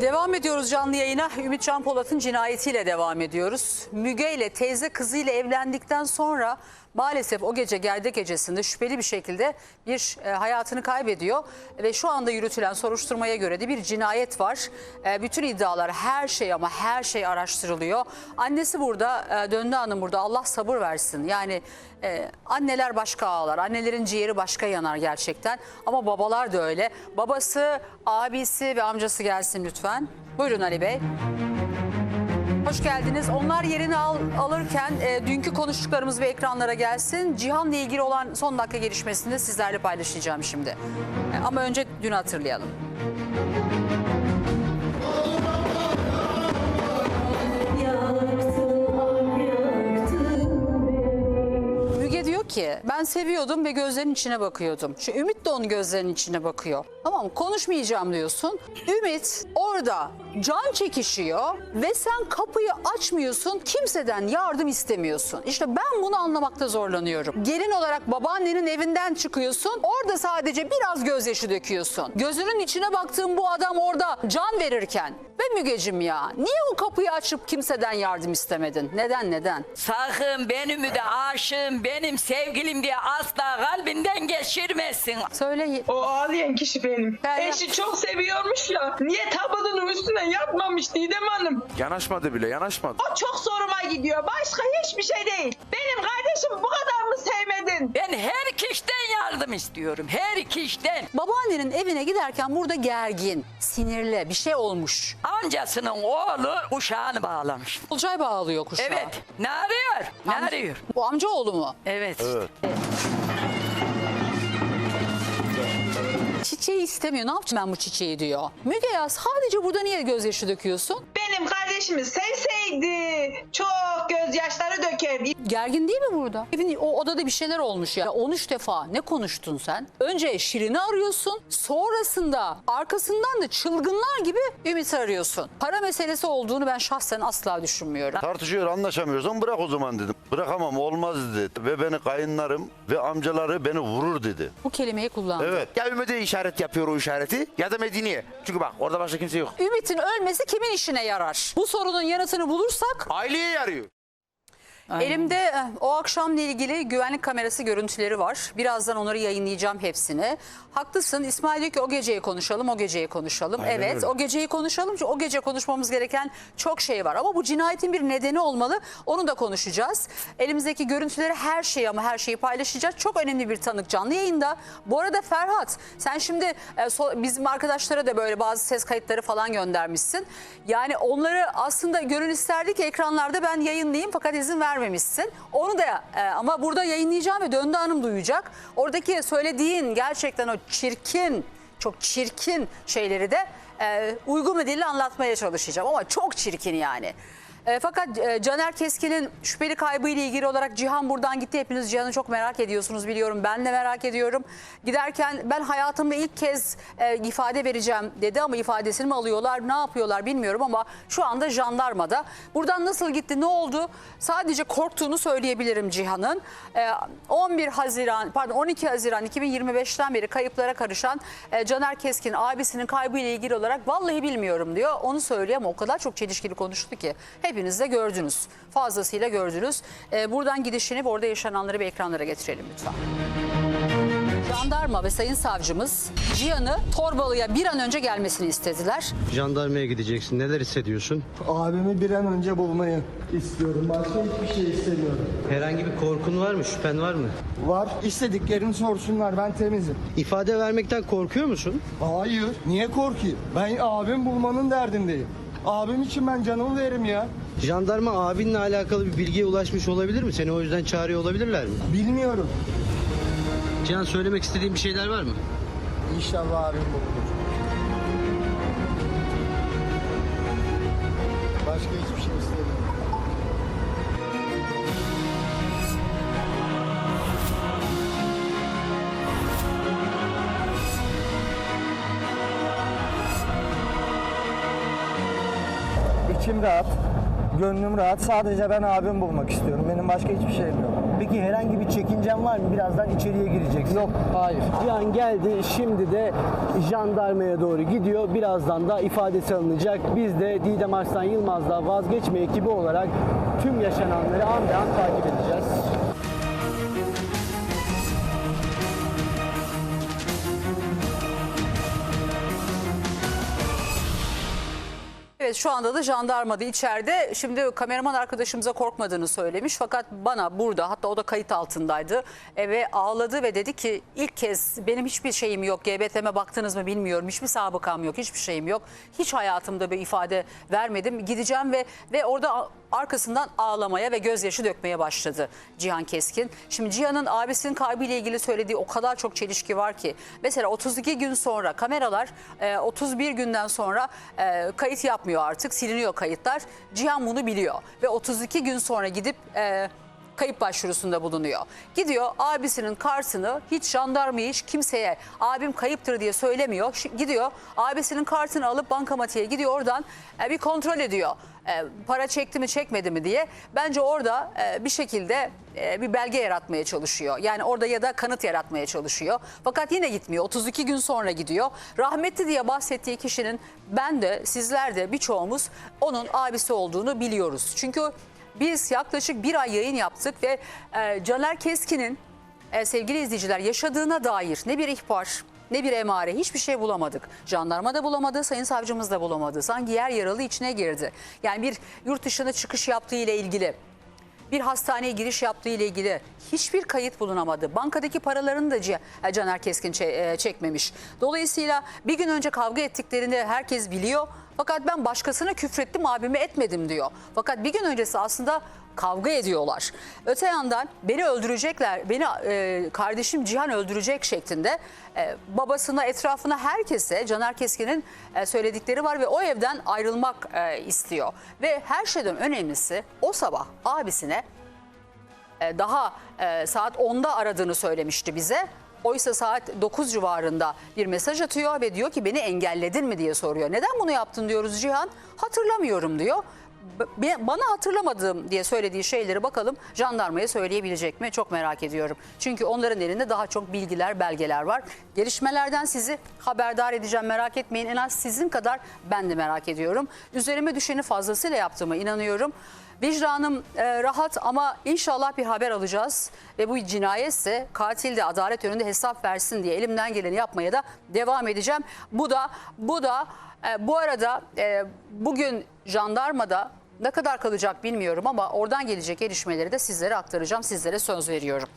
Devam ediyoruz canlı yayına. Ümit Can Polat'ın cinayetiyle devam ediyoruz. Müge ile teyze kızıyla evlendikten sonra maalesef o gece gerdek gecesinde şüpheli bir şekilde bir e, hayatını kaybediyor. Ve şu anda yürütülen soruşturmaya göre de bir cinayet var. E, bütün iddialar her şey ama her şey araştırılıyor. Annesi burada, e, Döndü Hanım burada Allah sabır versin. Yani e, anneler başka ağlar, annelerin ciğeri başka yanar gerçekten. Ama babalar da öyle. Babası, abisi ve amcası gelsin lütfen. Buyurun Ali Bey. Hoş geldiniz. Onlar yerini al, alırken e, dünkü konuştuklarımız ve ekranlara gelsin. Cihan'la ilgili olan son dakika gelişmesini de sizlerle paylaşacağım şimdi. E, ama önce dün hatırlayalım. Ki ben seviyordum ve gözlerinin içine bakıyordum. Şu Ümit de onun gözlerinin içine bakıyor. Tamam konuşmayacağım diyorsun. Ümit orada can çekişiyor ve sen kapıyı açmıyorsun. Kimseden yardım istemiyorsun. İşte ben bunu anlamakta zorlanıyorum. Gelin olarak babaannenin evinden çıkıyorsun. Orada sadece biraz gözyaşı döküyorsun. Gözünün içine baktığın bu adam orada can verirken ve Mügecim ya niye o kapıyı açıp kimseden yardım istemedin? Neden neden? Sakın benim de aşığım, benim sevgilim diye asla kalbinden geçirmesin. Söyle O ağlayan kişi benim. Ben- Eşi çok seviyormuş ya. Niye tabutun üstüne yatmamış Didem Hanım? Yanaşmadı bile yanaşmadı. O çok zoruma gidiyor. Başka hiçbir şey değil. Benim kardeşim bu kadar mı sevmedin? Ben her kişiden yardım istiyorum, her kişiden. Babaannenin evine giderken burada gergin, sinirli bir şey olmuş. Amcasının oğlu uşağını bağlamış. Olcay bağlıyor kuşağı. Evet, ne arıyor? Ne Amca- arıyor? Bu amcaoğlu mu? Evet. Evet. Çiçeği istemiyor. Ne yapacağım ben bu çiçeği diyor. Müge ya sadece burada niye gözyaşı döküyorsun? Benim kardeşimi çok gözyaşları dökerdi. Gergin değil mi burada? Evin o odada bir şeyler olmuş ya. 13 defa ne konuştun sen? Önce Şirin'i arıyorsun. Sonrasında arkasından da çılgınlar gibi Ümit'i arıyorsun. Para meselesi olduğunu ben şahsen asla düşünmüyorum. Tartışıyor anlaşamıyorsan bırak o zaman dedim. Bırakamam olmaz dedi. Ve beni kayınlarım ve amcaları beni vurur dedi. Bu kelimeyi kullandı. Evet. Ya Ümit'e işaret yapıyor o işareti ya da Medine'ye. Çünkü bak orada başka kimse yok. Ümit'in ölmesi kimin işine yarar? Bu sorunun yanıtını bulursak Aileye yarıyor. Elimde eh, o akşamla ilgili güvenlik kamerası görüntüleri var. Birazdan onları yayınlayacağım hepsini. Haklısın İsmail diyor ki o geceyi konuşalım, o geceyi konuşalım. Aynen evet öyle. o geceyi konuşalım çünkü o gece konuşmamız gereken çok şey var. Ama bu cinayetin bir nedeni olmalı. Onu da konuşacağız. Elimizdeki görüntüleri her şeyi ama her şeyi paylaşacağız. Çok önemli bir tanık canlı yayında. Bu arada Ferhat sen şimdi e, so- bizim arkadaşlara da böyle bazı ses kayıtları falan göndermişsin. Yani onları aslında gönül isterdi ki ekranlarda ben yayınlayayım fakat izin vermemişsin. Onu da e, ama burada yayınlayacağım ve Döndü Hanım duyacak. Oradaki söylediğin gerçekten o çirkin, çok çirkin şeyleri de e, uygun bir dille anlatmaya çalışacağım ama çok çirkin yani. E, fakat e, Caner Keskin'in şüpheli kaybı ile ilgili olarak Cihan buradan gitti. Hepiniz Cihan'ı çok merak ediyorsunuz biliyorum. Ben de merak ediyorum. Giderken ben hayatımda ilk kez e, ifade vereceğim dedi ama ifadesini mi alıyorlar ne yapıyorlar bilmiyorum ama şu anda jandarmada. Buradan nasıl gitti ne oldu sadece korktuğunu söyleyebilirim Cihan'ın. E, 11 Haziran pardon 12 Haziran 2025'ten beri kayıplara karışan e, Caner Keskin abisinin kaybı ile ilgili olarak vallahi bilmiyorum diyor. Onu söylüyor o kadar çok çelişkili konuştu ki hepiniz de gördünüz. Fazlasıyla gördünüz. E, buradan gidişini ve orada yaşananları bir ekranlara getirelim lütfen. Jandarma ve sayın savcımız Cihan'ı Torbalı'ya bir an önce gelmesini istediler. Jandarmaya gideceksin. Neler hissediyorsun? Abimi bir an önce bulmayı istiyorum. Başka hiçbir şey istemiyorum. Herhangi bir korkun var mı? Şüphen var mı? Var. İstediklerini sorsunlar. Ben temizim. İfade vermekten korkuyor musun? Hayır. Niye korkayım? Ben abim bulmanın derdindeyim. Abim için ben canımı veririm ya. Jandarma abinle alakalı bir bilgiye ulaşmış olabilir mi? Seni o yüzden çağırıyor olabilirler mi? Bilmiyorum. Cihan söylemek istediğin bir şeyler var mı? İnşallah abim bulunur. Başka hiçbir şey İçim rahat, gönlüm rahat. Sadece ben abim bulmak istiyorum. Benim başka hiçbir şeyim yok. Peki herhangi bir çekincen var mı? Birazdan içeriye gireceksin. Yok, hayır. Cihan geldi, şimdi de jandarmaya doğru gidiyor. Birazdan da ifadesi alınacak. Biz de Didem Arslan Yılmaz'la vazgeçme ekibi olarak tüm yaşananları an be an takip edeceğiz. Evet şu anda da jandarmada içeride. Şimdi kameraman arkadaşımıza korkmadığını söylemiş. Fakat bana burada hatta o da kayıt altındaydı. E, ve ağladı ve dedi ki ilk kez benim hiçbir şeyim yok. GBT'me baktınız mı bilmiyorum. Hiçbir sabıkam yok. Hiçbir şeyim yok. Hiç hayatımda bir ifade vermedim. Gideceğim ve ve orada arkasından ağlamaya ve gözyaşı dökmeye başladı Cihan Keskin. Şimdi Cihan'ın abisinin kaybıyla ilgili söylediği o kadar çok çelişki var ki. Mesela 32 gün sonra kameralar e, 31 günden sonra e, kayıt yapmıyor artık siliniyor kayıtlar. Cihan bunu biliyor ve 32 gün sonra gidip e, kayıp başvurusunda bulunuyor. Gidiyor abisinin kartını hiç jandarmaya hiç kimseye abim kayıptır diye söylemiyor. Gidiyor abisinin kartını alıp bankamatiğe gidiyor oradan e, bir kontrol ediyor. E, para çekti mi çekmedi mi diye. Bence orada e, bir şekilde bir belge yaratmaya çalışıyor. Yani orada ya da kanıt yaratmaya çalışıyor. Fakat yine gitmiyor. 32 gün sonra gidiyor. Rahmetli diye bahsettiği kişinin ben de sizler de birçoğumuz onun abisi olduğunu biliyoruz. Çünkü biz yaklaşık bir ay yayın yaptık ve e, Caner Keskin'in e, sevgili izleyiciler yaşadığına dair ne bir ihbar ne bir emare hiçbir şey bulamadık. Jandarma da bulamadı, sayın savcımız da bulamadı. Sanki yer yaralı içine girdi. Yani bir yurt dışına çıkış yaptığı ile ilgili bir hastaneye giriş yaptığı ile ilgili hiçbir kayıt bulunamadı. Bankadaki paralarını da e, Caner Keskin e, çekmemiş. Dolayısıyla bir gün önce kavga ettiklerini herkes biliyor. Fakat ben başkasına küfrettim abime etmedim diyor. Fakat bir gün öncesi aslında kavga ediyorlar. Öte yandan beni öldürecekler, beni e, kardeşim Cihan öldürecek şeklinde e, babasına, etrafına herkese Caner Keskin'in e, söyledikleri var ve o evden ayrılmak e, istiyor. Ve her şeyden önemlisi o sabah abisine e, daha e, saat 10'da aradığını söylemişti bize. Oysa saat 9 civarında bir mesaj atıyor ve diyor ki beni engelledin mi diye soruyor. Neden bunu yaptın diyoruz Cihan? Hatırlamıyorum diyor. Bana hatırlamadığım diye söylediği şeyleri bakalım jandarmaya söyleyebilecek mi? Çok merak ediyorum. Çünkü onların elinde daha çok bilgiler, belgeler var. Gelişmelerden sizi haberdar edeceğim merak etmeyin. En az sizin kadar ben de merak ediyorum. Üzerime düşeni fazlasıyla yaptığıma inanıyorum. Vicdanım e, rahat ama inşallah bir haber alacağız. Ve bu cinayetse katil de adalet önünde hesap versin diye elimden geleni yapmaya da devam edeceğim. Bu da bu da e, bu arada e, bugün jandarmada ne kadar kalacak bilmiyorum ama oradan gelecek gelişmeleri de sizlere aktaracağım. Sizlere söz veriyorum.